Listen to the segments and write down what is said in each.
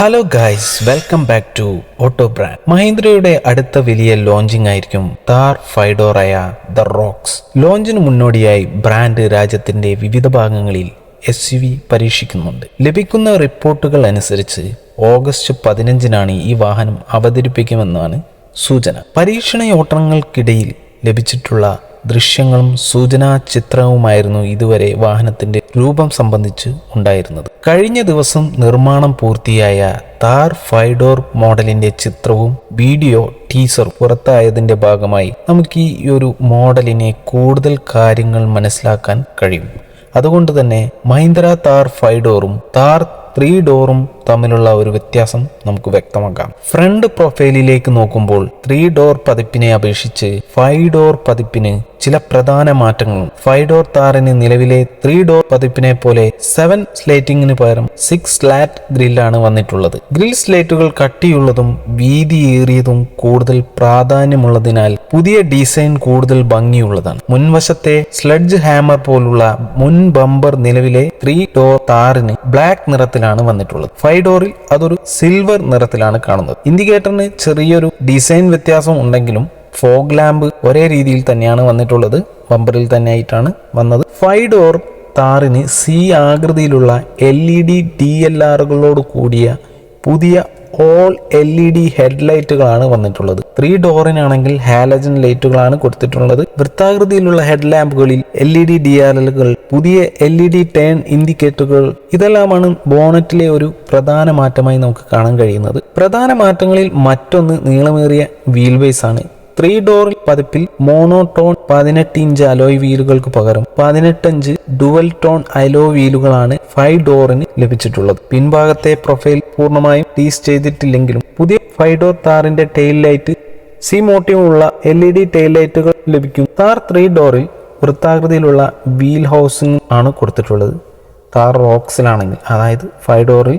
Hello guys welcome back to auto brand മഹീന്ദ്രയുടെ അടുത്ത വലിയ launching ആയിരിക്കും താർ ഫൈഡോറയ ദ റോക്സ് ലോഞ്ചിന് മുന്നോടിയായി ബ്രാൻഡ് രാജ്യത്തിന്റെ വിവിധ ഭാഗങ്ങളിൽ എസ് യു വി പരീക്ഷിക്കുന്നുണ്ട്. ലഭിക്കുന്ന റിപ്പോർട്ടുകൾ അനുസരിച്ച് ഓഗസ്റ്റ് പതിനഞ്ചിനാണ് ഈ വാഹനം അവതരിപ്പിക്കുമെന്നാണ് സൂചന. പരീക്ഷണ യോട്ടങ്ങൾക്കിടയിൽ ലഭിച്ചിട്ടുള്ള ദൃശ്യങ്ങളും സൂചനാ ചിത്രവുമായിരുന്നു ഇതുവരെ വാഹനത്തിന്റെ രൂപം സംബന്ധിച്ച് ഉണ്ടായിരുന്നത്. കഴിഞ്ഞ ദിവസം നിർമ്മാണം പൂർത്തിയായ താർ ഫൈഡോർ മോഡലിന്റെ ചിത്രവും വീഡിയോ ടീസർ പുറത്തായതിന്റെ ഭാഗമായി നമുക്ക് ഈ ഒരു മോഡലിനെ കൂടുതൽ കാര്യങ്ങൾ മനസ്സിലാക്കാൻ കഴിയും. അതുകൊണ്ട് തന്നെ മഹീന്ദ്ര താർ ഫൈഡോറും താർ ത്രീ ഡോറും തമ്മിലുള്ള ഒരു വ്യത്യാസം നമുക്ക് വ്യക്തമാക്കാം. ഫ്രണ്ട് പ്രൊഫൈലിലേക്ക് നോക്കുമ്പോൾ ത്രീ ഡോർ പതിപ്പിനെ അപേക്ഷിച്ച് ഫൈവ് ഡോർ പതിപ്പിന് ചില പ്രധാന മാറ്റങ്ങളും. ഫൈവ് ഡോർ താറിന് നിലവിലെ ത്രീ ഡോർ പതിപ്പിനെ പോലെ സെവൻ സ്ലേറ്റിംഗിന് പകരം സിക്സ് സ്ലാറ്റ് ഗ്രില്ലാണ് വന്നിട്ടുള്ളത്. ഗ്രിൽ സ്ലേറ്റുകൾ കട്ടിയുള്ളതും വീതിയേറിയതും കൂടുതൽ പ്രാധാന്യമുള്ളതിനാൽ പുതിയ ഡിസൈൻ കൂടുതൽ ഭംഗിയുള്ളതാണ്. മുൻവശത്തെ സ്ലഡ്ജ് ഹാമർ പോലുള്ള മുൻ ബമ്പർ നിലവിലെ ത്രീ ഡോർ താറിന് ബ്ലാക്ക് നിറത്തിലാണ് വന്നിട്ടുള്ളത്. ഫൈവ് ഡോറിൽ അതൊരു സിൽവർ നിറത്തിലാണ് കാണുന്നത്. ഇൻഡിക്കേറ്ററിന് ചെറിയൊരു ഡിസൈൻ വ്യത്യാസം ഉണ്ടെങ്കിലും ഫോഗ് ലാമ്പ് ഒരേ രീതിയിൽ തന്നെയാണ് വന്നിട്ടുള്ളത്. ബമ്പറിൽ തന്നെ ആയിട്ടാണ് വന്നത്. ഫൈവ് ഡോർ താറിന് സി ആകൃതിയിലുള്ള L E D D L ആറുകളോട് കൂടിയ പുതിയ ഓൾ എൽ ഇ ഡി ഹെഡ്ലൈറ്റുകളാണ് വന്നിട്ടുള്ളത്. ത്രീ ഡോറിനാണെങ്കിൽ ഹാലജൻ ലൈറ്റുകളാണ് കൊടുത്തിട്ടുള്ളത്. വൃത്താകൃതിയിലുള്ള head ലാമ്പുകളിൽ L E D D R എല്ലുകൾ പുതിയ എൽ ഇ ഡി ടേൺ ഇൻഡിക്കേറ്ററുകൾ ഇതെല്ലാമാണ് ബോണറ്റിലെ ഒരു പ്രധാന മാറ്റമായി നമുക്ക് കാണാൻ കഴിയുന്നത്. പ്രധാന മാറ്റങ്ങളിൽ മറ്റൊന്ന് നീളമേറിയ വീൽ ബേസ് ആണ്. ത്രീ ഡോർ പതിപ്പിൽ മോണോ ടോൺ പതിനെട്ട് ഇഞ്ച് അലോയ് വീലുകൾക്ക് പകരം പതിനെട്ടഞ്ച് ഡുവൽ ടോൺ അലോ വീലുകളാണ് ഫൈവ് ഡോറിന് ലഭിച്ചിട്ടുള്ളത്. പിൻഭാഗത്തെ പ്രൊഫൈൽ പൂർണമായും ടീസ് ചെയ്തിട്ടില്ലെങ്കിലും പുതിയ ഫൈവ് ഡോർ താറിന്റെ ടെയിൽ ലൈറ്റ് സി മോട്ടീവുള്ള എൽ ഇ ഡി ടെയിൽ ലൈറ്റുകൾ ലഭിക്കും. താർ ത്രീ ഡോറിൽ വൃത്താകൃതിയിലുള്ള വീൽ ഹൗസിംഗ് ആണ് കൊടുത്തിട്ടുള്ളത്. താർ റോക്സിലാണെങ്കിൽ അതായത് ഫൈവ് ഡോറിൽ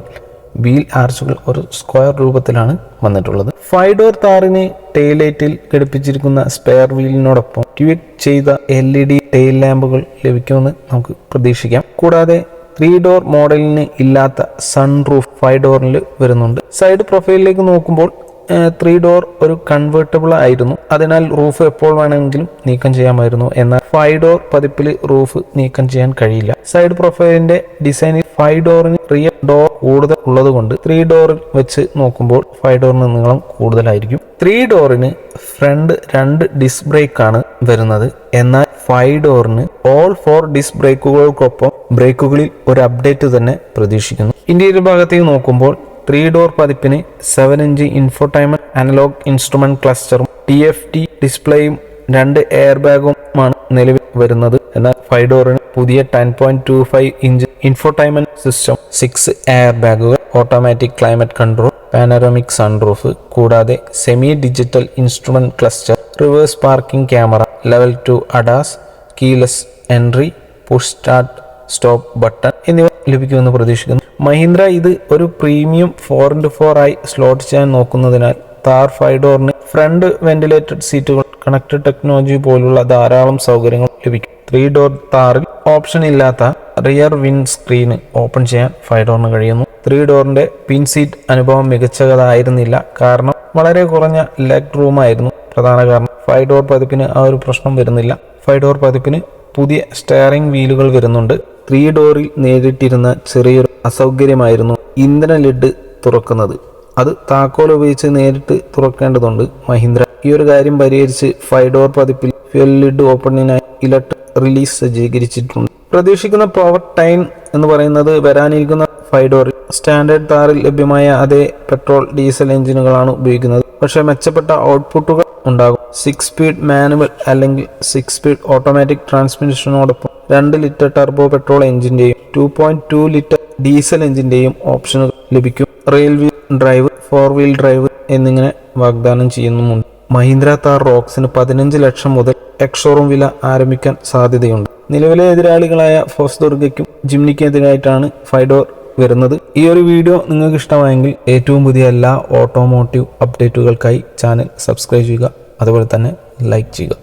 വീൽ ആർച്ചുകൾ ഒരു സ്ക്വയർ രൂപത്തിലാണ് വന്നിട്ടുള്ളത്. ഫൈഡോർ ഡോർ താറിന് ടെയിലൈറ്റിൽ ഘടിപ്പിച്ചിരിക്കുന്ന സ്പെയർ വീലിനോടൊപ്പം ട്വീറ്റ് ചെയ്ത എൽ ഇ ഡി ടെയിൽ ലാമ്പുകൾ ലഭിക്കുമെന്ന് നമുക്ക് പ്രതീക്ഷിക്കാം. കൂടാതെ ത്രീ ഡോർ മോഡലിന് ഇല്ലാത്ത സൺ റൂഫ് ഫൈവ് ഡോറിൽ വരുന്നുണ്ട്. സൈഡ് പ്രൊഫൈലിലേക്ക് നോക്കുമ്പോൾ ത്രീ ഡോർ ഒരു കൺവേർട്ടബിൾ ആയിരുന്നു. അതിനാൽ റൂഫ് എപ്പോൾ വേണമെങ്കിലും നീക്കം ചെയ്യാമായിരുന്നു. എന്നാൽ ഫൈവ് ഡോർ പതിപ്പിൽ റൂഫ് നീക്കം ചെയ്യാൻ കഴിയില്ല. സൈഡ് പ്രൊഫൈലിന്റെ ഡിസൈനിൽ ഫൈവ് ഡോറിന് റിയർ ഡോർ കൂടുതൽ ഉള്ളതുകൊണ്ട് ത്രീ ഡോറിൽ വെച്ച് നോക്കുമ്പോൾ ഫൈവ് ഡോറിന് നീളം കൂടുതലായിരിക്കും. ത്രീ ഡോറിന് ഫ്രണ്ട് രണ്ട് ഡിസ് ബ്രേക്ക് ആണ് വരുന്നത്. എന്നാൽ ഫൈവ് ഡോറിന് ഓൾ ഫോർ ഡിസ് ബ്രേക്കുകൾക്കൊപ്പം ബ്രേക്കുകളിൽ ഒരു അപ്ഡേറ്റ് തന്നെ പ്രതീക്ഷിക്കുന്നു. ഇന്ത്യയുടെ ഭാഗത്തേക്ക് നോക്കുമ്പോൾ ത്രീ ഡോർ പതിപ്പിന് seven inch infotainment analogue instrument ക്ലസ്റ്ററും T F T ഡിസ്പ്ലേയും രണ്ട് എയർ ബാഗുമാണ് നിലവിൽ വരുന്നത്. എന്നാൽ ഫൈവ് ഡോറിന് പുതിയ ten point two five inch infotainment system six air ബാഗുകൾ automatic climate control panoramic sunroof കൂടാതെ semi digital instrument cluster reverse parking camera level two ADAS keyless entry push start stop button എന്നിവ ലഭിക്കുമെന്ന് പ്രതീക്ഷിക്കുന്നു. മഹീന്ദ്ര ഇത് ഒരു premium four into four ആയി slot ചെയ്യാൻ നോക്കുന്നതിനാൽ താർ ഫൈവ് ഡോറിന് ഫ്രണ്ട് വെന്റിലേറ്റഡ് സീറ്റുകൾ കണക്റ്റഡ് ടെക്നോളജി പോലുള്ള ധാരാളം സൗകര്യങ്ങൾ ലഭിക്കും. ത്രീ ഡോർ താറിൽ ഓപ്ഷൻ ഇല്ലാത്ത റിയർ വിൻ സ്ക്രീന് ഓപ്പൺ ചെയ്യാൻ ഫൈവ് ഡോറിന് കഴിയുന്നു ത്രീ ഡോറിന്റെ പിൻ സീറ്റ് അനുഭവം മികച്ചതായിരുന്നില്ല. കാരണം വളരെ കുറഞ്ഞ ലെഗ് റൂം ആയിരുന്നു. പ്രധാന കാരണം ഫൈവ് ഡോർ പതിപ്പിന് ആ ഒരു പ്രശ്നം വരുന്നില്ല. ഫൈവ് ഡോർ പതിപ്പിന് പുതിയ സ്റ്റെയറിംഗ് വീലുകൾ വരുന്നുണ്ട്. ത്രീ ഡോറിൽ നേരിട്ടിരുന്ന ചെറിയൊരു അസൗകര്യമായിരുന്നു ഇന്ധന ലിഡ് തുറക്കുന്നത്. അത് താക്കോൽ ഉപയോഗിച്ച് നേരിട്ട് തുറക്കേണ്ടതുണ്ട് മഹീന്ദ്ര. ഈ ഒരു കാര്യം പരിഹരിച്ച് ഫൈവ് ഡോർ പതിപ്പിൽ ഫ്യൂൽ ലിഡ് ഓപ്പണിനായി ഇലക്ട്രിക് റിലീസ് സജ്ജീകരിച്ചിട്ടുണ്ട്. പ്രതീക്ഷിക്കുന്ന പവർ ടൈം എന്ന് പറയുന്നത് വരാനിരിക്കുന്ന ഫൈവ് ഡോറിൽ സ്റ്റാൻഡേർഡ് താറിൽ ലഭ്യമായ അതേ പെട്രോൾ ഡീസൽ എഞ്ചിനുകളാണ് ഉപയോഗിക്കുന്നത്. പക്ഷേ മെച്ചപ്പെട്ട ഔട്ട്പുട്ടുകൾ ഉണ്ടാകും. സിക്സ് സ്പീഡ് മാനുവൽ അല്ലെങ്കിൽ സിക്സ് സ്പീഡ് ഓട്ടോമാറ്റിക് ട്രാൻസ്മിഷനോടൊപ്പം രണ്ട് litre turbo petrol എഞ്ചിന്റെയും two point two litre diesel എഞ്ചിന്റെയും ഓപ്ഷനുകൾ ലഭിക്കും. Rear wheel drive four wheel drive എന്നിങ്ങനെ വാഗ്ദാനം ചെയ്യുന്നുമുണ്ട്. മഹീന്ദ്ര താർ റോക്സിന് പതിനഞ്ച് ലക്ഷം മുതൽ എക്സോറും വില ആരംഭിക്കാൻ സാധ്യതയുണ്ട്. നിലവിലെ എതിരാളികളായ ഫോസ് ദുർഗയ്ക്കും ജിംനിക്കെതിരായിട്ടാണ് ഫൈഡോർ വരുന്നത്. ഈ ഒരു വീഡിയോ നിങ്ങൾക്ക് ഇഷ്ടമായെങ്കിൽ ഏറ്റവും പുതിയ എല്ലാ ഓട്ടോമോട്ടീവ് അപ്ഡേറ്റുകൾക്കായി ചാനൽ സബ്സ്ക്രൈബ് ചെയ്യുക. അതുപോലെ തന്നെ ലൈക്ക് ചെയ്യുക.